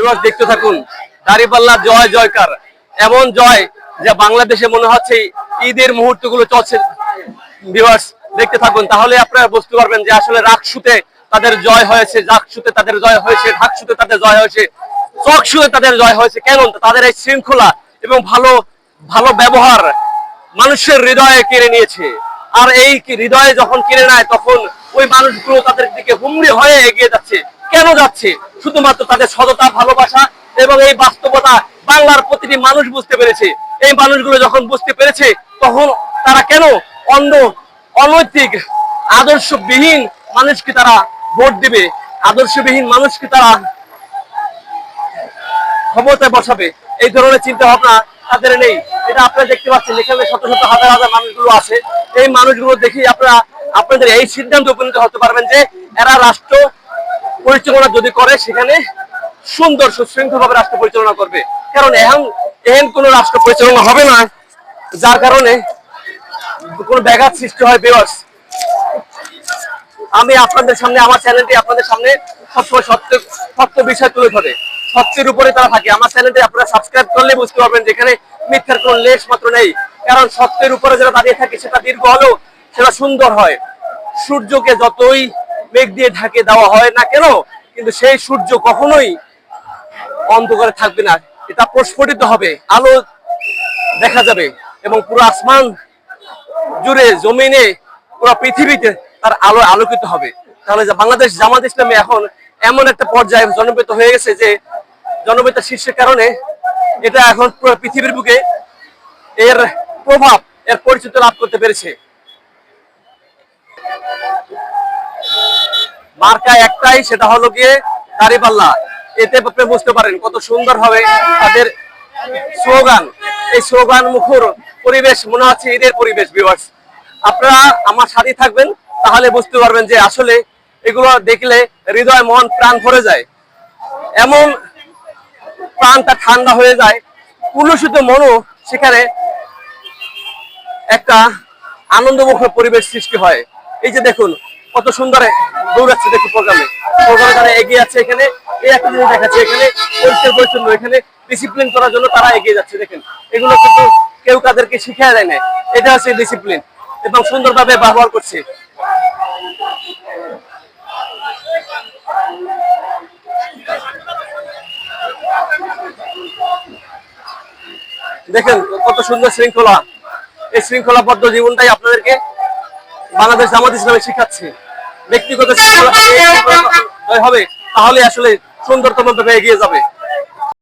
বিভাগ দেখতে থাকুন। দাঁড়িপাল্লা জয়, জয়কার। এমন জয় যে বাংলাদেশে মনে হচ্ছে ঈদের মুহূর্তগুলো চলছে। ভিউয়ার্স দেখতে থাকুন। তাহলে আপনারা বুঝতে পারবেন যে আসলে রাকসুতে তাদের জয় হয়েছে জাকসুতে তাদের জয় হয়েছে, ঢাকসুতে তাদের জয় হয়েছে, চকসুতে তাদের জয় হয়েছে। কেন তাদের এই শৃঙ্খলা এবং ভালো ভালো ব্যবহার মানুষের হৃদয়ে কেড়ে নিয়েছে। আর এই হৃদয়ে যখন কেড়ে নেয়, তখন ওই মানুষগুলো তাদের দিকে হুমড়ি হয়ে এগিয়ে যাচ্ছে। কেন যাচ্ছে? শুধুমাত্র তাদের সততা, ভালোবাসা এবং এই বাস্তবতা বাংলার প্রতিটি মানুষ বুঝতে পেরেছে। এই মানুষগুলো যখন বুঝতে পেরেছে, তখন তারা কেন অন্ধ, অনৈতিক, আদর্শবিহীন মানুষকে তারা ভোট দিবে? আদর্শবিহীন মানুষকে তারা ক্ষমতায় বসাবে? এই ধরনের চিন্তা ভাবনা তাদের নেই। এটা আপনারা দেখতে পাচ্ছেন, এখানে শত শত হাজার হাজার মানুষগুলো আছে। এই মানুষগুলো দেখি আপনারা, আপনাদের এই সিদ্ধান্ত উপনীত হতে পারবেন যে, এরা রাষ্ট্র পরিচালনা যদি করে, সেখানে সুন্দর সুশৃঙ্খল ভাবে রাষ্ট্র পরিচালনা করবে। কারণ এখন এহেন কোন রাষ্ট্র পরিচালনা হবে না, যার কারণে কোনো ব্যাঘাত সৃষ্টি হয় বেওয়ার্স আমি আপনাদের সামনে, আমার চ্যানেলটি আপনাদের সামনে সবসময় সত্য সত্য বিষয় তুলে ধরে। সত্যের উপরে তারা থাকে। আমার চ্যানেলটি আপনারা সাবস্ক্রাইব করলে বুঝতে পারবেন যেখানে মিথ্যার কোন লেশ মাত্র নেই। কারণ সত্যের উপরে যারা দাঁড়িয়ে থাকে, সেটা দীর্ঘ হলেও সেটা সুন্দর হয়। সূর্যকে যতই মেঘ দিয়ে ঢাকে দেওয়া হয় না কেন? কিন্তু সেই সূর্য কখনোই অন্ধকারে থাকবে না। এটা প্রস্ফুটিত হবে, আলো দেখা যাবে এবং পুরো আসমান জুড়ে, জমিনে, পুরো পৃথিবীতে তার আলো আলোকিত হবে। তাহলে বাংলাদেশ জামাত ইসলামী এখন এমন একটা পর্যায়ে জনপ্রিয়ত হয়ে গেছে যে জনপ্রিয়তা শীর্ষের কারণে এটা এখন পুরো পৃথিবীর বুকে এর প্রভাব, এর পরিচিত লাভ করতে পেরেছে। মার্কা একটাই, সেটা হলো গিয়ে দাঁড়িপাল্লা এতে আপনি বুঝতে পারেন কত সুন্দর হবে তাদের স্লোগান। এই স্লোগান মুখর পরিবেশ, মনে হচ্ছে ঈদের পরিবেশ বিভার্স আপনারা আমার সাথে থাকবেন, তাহলে বুঝতে পারবেন যে আসলে এগুলো দেখলে হৃদয়, মন, প্রাণ ভরে যায়। এমন প্রাণটা ঠান্ডা হয়ে যায়, কুলুষিত মনও সেখানে একটা আনন্দমুখর পরিবেশ সৃষ্টি হয়। এই যে দেখুন, কত সুন্দর দৌড়াচ্ছে দেখুন প্রোগ্রামে। প্রোগ্রামে তারা এগিয়ে যাচ্ছে এখানে। এই একটা জিনিস দেখাচ্ছে এখানে। পরিষ্কার পরিচ্ছন্ন এখানে। ডিসিপ্লিন করার জন্য তারা এগিয়ে যাচ্ছে, দেখেন। এগুলো কিন্তু কেউ তাদেরকে শিখিয়ে দেয় না এটা হচ্ছে ডিসিপ্লিন এবং সুন্দরভাবে ব্যবহার করছে। দেখেন কত সুন্দর শৃঙ্খলা। এই শৃঙ্খলাবদ্ধ জীবনটাই আপনাদেরকে বাংলাদেশ জামাত ইসলামে শিখাচ্ছে। ব্যক্তিগত হবে। তাহলে আসলে সুন্দরতম ভাবে এগিয়ে যাবে।